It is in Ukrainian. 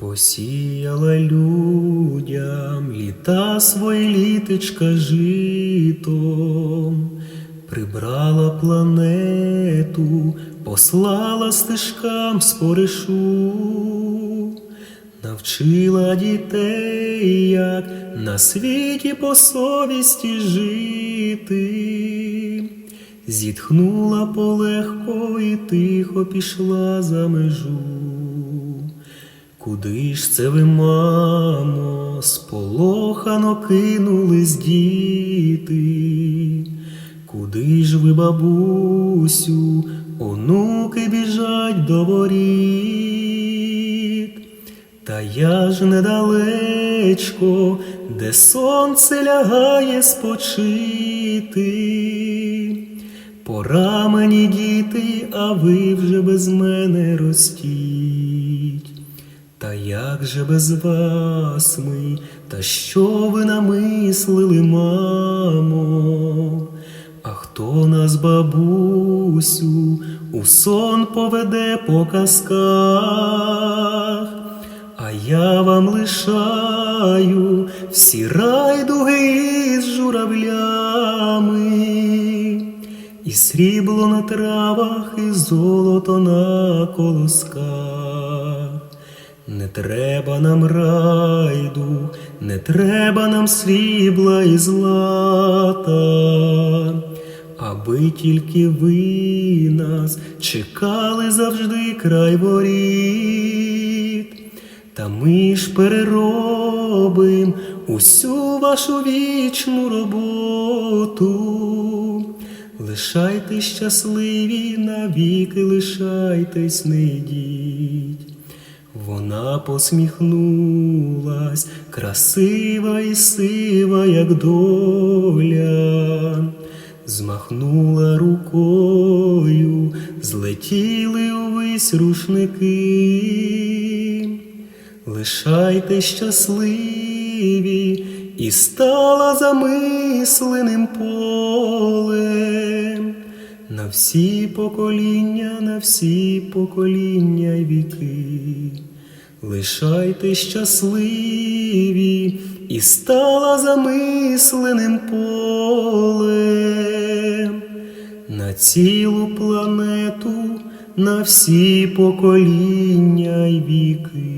Посіяла людям літа свої літочка житом, прибрала планету, послала стежкам споришу, навчила дітей, як на світі по совісті жити, зітхнула полегко і тихо пішла за межу. Куди ж це ви, мамо, сполохано кинулись діти? Куди ж ви, бабусю, онуки біжать до воріт? Та я ж недалечко, де сонце лягає спочити. Пора мені діти, а ви вже без мене ростіть. Та як же без вас ми, та що ви намислили, мамо? А хто нас, бабусю, у сон поведе по казках? А я вам лишаю всі райдуги з журавлями, і срібло на травах, і золото на колосках. Не треба нам райду, не треба нам срібла і злата, аби тільки ви нас чекали завжди край воріт. Та ми ж переробим усю вашу вічну роботу. Лишайтесь щасливі, навіки лишайтесь, не йдіть. Вона посміхнулась, красива і сива, як доля, змахнула рукою, злетіли увесь рушники. Лишайте щасливі і стала замисленим полем всі покоління, на всі покоління й віки. Лишайте щасливі і стала замисленим полем на цілу планету, на всі покоління й віки.